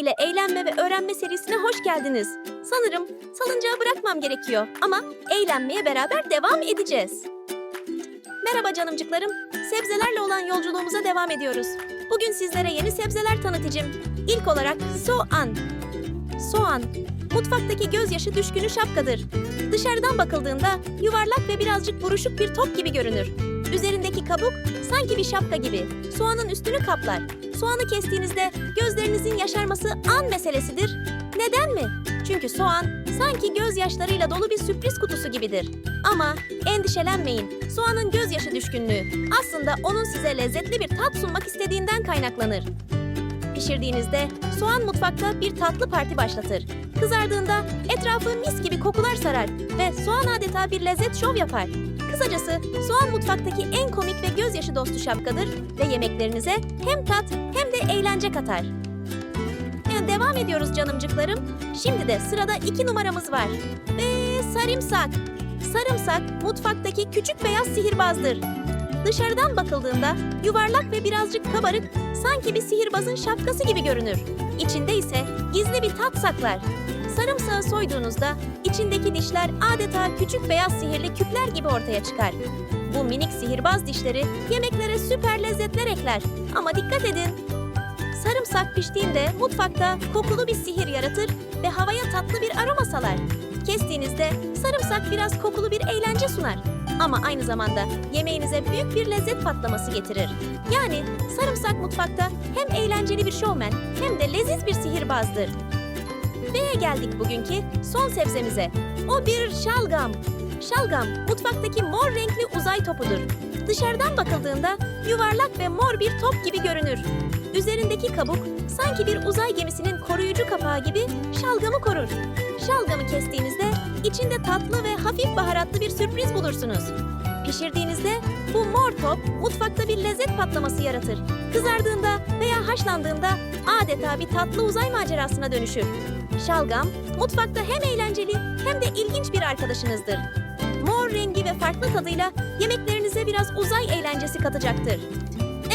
ile eğlenme ve öğrenme serisine hoş geldiniz. Sanırım salıncağı bırakmam gerekiyor ama eğlenmeye beraber devam edeceğiz. Merhaba canımcıklarım. Sebzelerle olan yolculuğumuza devam ediyoruz. Bugün sizlere yeni sebzeler tanıtacağım. İlk olarak soğan. Soğan, mutfaktaki gözyaşı düşkünü şapkadır. Dışarıdan bakıldığında yuvarlak ve birazcık buruşuk bir top gibi görünür. Üzerindeki kabuk sanki bir şapka gibi. Soğanın üstünü kaplar. Soğanı kestiğinizde gözlerinizin yaşarması an meselesidir. Neden mi? Çünkü soğan sanki gözyaşlarıyla dolu bir sürpriz kutusu gibidir. Ama endişelenmeyin. Soğanın gözyaşı düşkünlüğü aslında onun size lezzetli bir tat sunmak istediğinden kaynaklanır. Pişirdiğinizde soğan mutfakta bir tatlı parti başlatır. Kızardığında etrafı mis gibi kokular sarar ve soğan adeta bir lezzet şov yapar. Kısacası soğan mutfaktaki en komik ve gözyaşı dostu şapkadır ve yemeklerinize hem tat hem de eğlence katar. Yani devam ediyoruz canımcıklarım. Şimdi de sırada iki numaramız var. Ve sarımsak. Sarımsak mutfaktaki küçük beyaz sihirbazdır. Dışarıdan bakıldığında yuvarlak ve birazcık kabarık, sanki bir sihirbazın şapkası gibi görünür. İçinde ise gizli bir tat saklar. Sarımsağı soyduğunuzda içindeki dişler adeta küçük beyaz sihirli küpler gibi ortaya çıkar. Bu minik sihirbaz dişleri yemeklere süper lezzetler ekler. Ama dikkat edin, Sarımsak piştiğinde mutfakta kokulu bir sihir yaratır ve havaya tatlı bir aroma salar. Kestiğinizde sarımsak biraz kokulu bir eğlence sunar. Ama aynı zamanda yemeğinize büyük bir lezzet patlaması getirir. Yani sarımsak mutfakta hem eğlenceli bir şovmen hem de leziz bir sihirbazdır. Ve geldik bugünkü son sebzemize. O bir şalgam. Şalgam mutfaktaki mor renkli uzay topudur. Dışarıdan bakıldığında yuvarlak ve mor bir top gibi görünür. Üzerindeki kabuk sanki bir uzay gemisinin koruyucu kapağı gibi şalgamı korur. Şalgamı kestiğinizde içinde tatlı ve hafif baharatlı bir sürpriz bulursunuz. Pişirdiğinizde bu mor top mutfakta bir lezzet patlaması yaratır. Kızardığında veya haşlandığında adeta bir tatlı uzay macerasına dönüşür. Şalgam mutfakta hem eğlenceli hem de ilginç bir arkadaşınızdır. Mor rengi ve farklı tadıyla yemeklerinize biraz uzay eğlencesi katacaktır.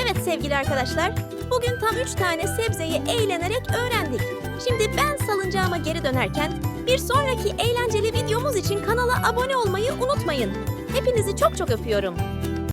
Evet sevgili arkadaşlar, bugün tam 3 tane sebzeyi eğlenerek öğrendik. Şimdi ben salıncağıma geri dönerken bir sonraki eğlenceli videomuz için kanala abone olmayı unutmayın. Hepinizi çok çok öpüyorum.